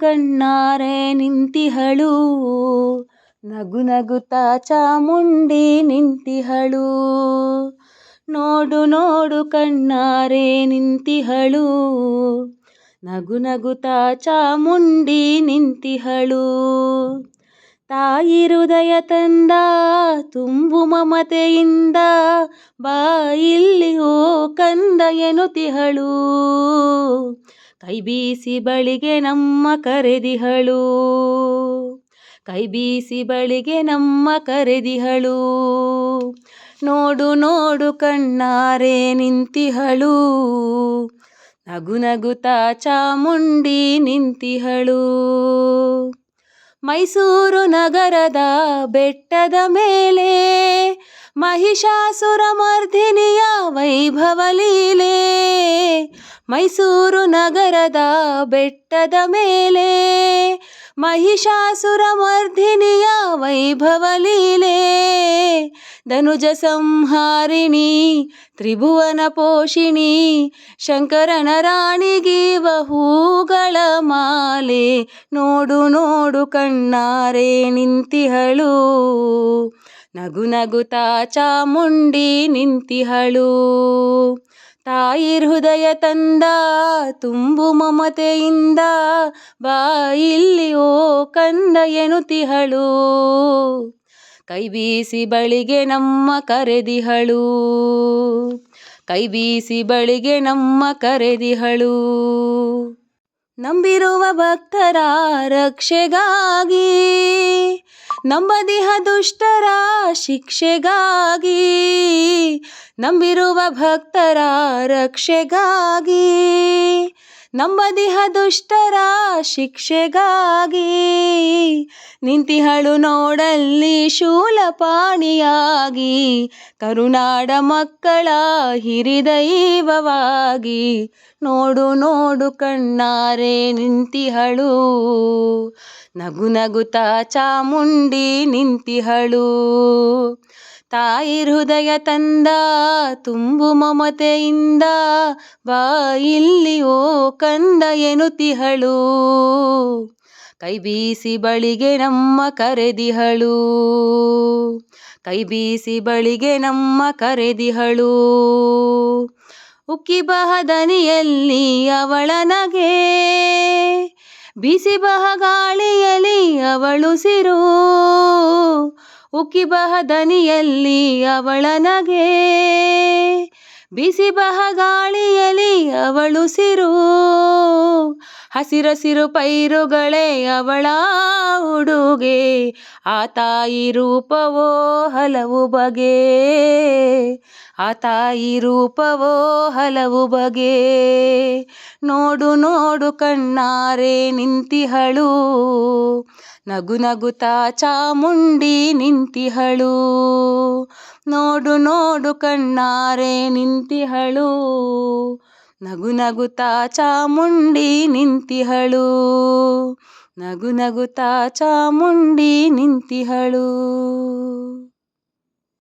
ಕಣ್ಣಾರೆ ನಿಂತಿಹಳು. ನಗು ನಗುತ್ತಾ ಚಾಮುಂಡಿ ನಿಂತಿಹಳು. ನೋಡು ನೋಡು ಕಣ್ಣಾರೆ ನಿಂತಿಹಳು. ನಗು ನಗುತ್ತಾ ಚಾಮುಂಡಿ ನಿಂತಿಹಳು. ತಾಯಿ ಹೃದಯ ತಂದ, ತುಂಬು ಮಮತೆಯಿಂದ ಬಾಯಿಲ್ಲಿ ಓ ಕಂದ ಎನ್ನುತಿಹಳು. ಕೈ ಬೀಸಿ ಬಳಿಗೆ ನಮ್ಮ ಕರೆದಿಹಳು. ಕೈ ಬೀಸಿ ಬಳಿಗೆ ನಮ್ಮ ಕರೆದಿಹಳು. ನೋಡು ನೋಡು ಕಣ್ಣಾರೆ ನಿಂತಿಹಳು. ನಗು ನಗುತಾ ಚಾಮುಂಡಿ ನಿಂತಿಹಳು. ಮೈಸೂರು ನಗರದ ಬೆಟ್ಟದ ಮೇಲೆ ಮಹಿಷಾಸುರ ಮರ್ದಿನಿಯ ವೈಭವ ಲೀಲೆ. ಮೈಸೂರು ನಗರದ ಬೆಟ್ಟದ ಮೇಲೆ ಮಹಿಷಾಸುರ ಮರ್ಧಿನಿಯ ವೈಭವ ಲೀಲೆ. ಧನುಜ ಸಂಹಾರಿಣಿ, ತ್ರಿಭುವನ ಪೋಷಿಣಿ, ಶಂಕರನ ರಾಣಿಗೆ ಹೂಗಳ ಮಾಲೆ. ನೋಡು ನೋಡು ಕಣ್ಣಾರೆ ನಿಂತಿಹಳು. ನಗು ನಗುತಾ ಚಾಮುಂಡಿ ನಿಂತಿಹಳು. ತಾಯಿ ಹೃದಯ ತಂದ, ತುಂಬು ಮಮತೆಯಿಂದ ಬಾ ಇಲ್ಲಿ ಓ ಕಂದ ಎನುತಿಹಳು ಕೈ ಬೀಸಿ ಬಳಿಗೆ ನಮ್ಮ ಕರೆದಿಹಳು. ಕೈ ಬೀಸಿ ಬಳಿಗೆ ನಮ್ಮ ಕರೆದಿಹಳು. ನಂಬಿರುವ ಭಕ್ತರ ರಕ್ಷೆಗಾಗಿ, ನಂಬದಿಹ ದುಷ್ಟರ ಶಿಕ್ಷೆಗಾಗಿ ನಂಬಿರುವ ಭಕ್ತರ ರಕ್ಷೆಗಾಗಿ, ನಮ್ಮ ನಂಬದಿಹ ದುಷ್ಟರ ಶಿಕ್ಷೆಗಾಗಿ, ನಿಂತಿಹಳು ನೋಡಲ್ಲಿ ಶೂಲಪಾಣಿಯಾಗಿ ಕರುನಾಡ ಮಕ್ಕಳ ಹಿರಿದೈವವಾಗಿ, ನೋಡು ನೋಡು ಕಣ್ಣಾರೆ ನಿಂತಿಹಳು, ನಗು ನಗುತ ಚಾಮುಂಡಿ ನಿಂತಿಹಳು. ತಾಯಿ ಹೃದಯ ತಂದ, ತುಂಬು ಮಮತೆಯಿಂದ ಬಾ ಇಲ್ಲಿ ಓ ಕಂದ ತಿಹಳು ಕೈ ಬೀಸಿ ಬಳಿಗೆ ನಮ್ಮ ಕರೆದಿಹಳು. ಕೈ ಬೀಸಿ ಬಳಿಗೆ ನಮ್ಮ ಕರೆದಿಹಳು. ಉಕ್ಕಿ ಬಹದನಿಯಲ್ಲಿ ಅವಳ ನಗೆ, ಬಿಸಿ ಬಹ ಗಾಳಿಯಲ್ಲಿ ಅವಳು ಸಿರು. ಉಕ್ಕಿ ಬಹದನಿಯಲ್ಲಿ ಅವಳ ನಗೆ. ಬಿಸಿ ಬಹ ಗಾಳಿಯಲ್ಲಿ ಅವಳು ಸಿರು. ಹಸಿರಸಿರು ಪೈರುಗಳೇ ಅವಳ ಉಡುಗೆ. ಆ ತಾಯಿ ರೂಪವೋ ಹಲವು ಬಗೆ. ಆ ತಾಯಿ ರೂಪವೋ ಹಲವು ಬಗೆ. ನೋಡು ನೋಡು ಕಣ್ಣಾರೆ ನಿಂತಿಹಳು. ನಗು ನಗುತಾ ಚಾಮುಂಡಿ ನಿಂತಿಹಳು. ನೋಡು ನೋಡು ಕಣ್ಣಾರೆ ನಿಂತಿಹಳು. ನಗು ನಗುತಾ ಚಾಮುಂಡಿ ನಿಂತಿಹಳು. ನಗು ನಗುತಾ ಚಾಮುಂಡಿ ನಿಂತಿಹಳು.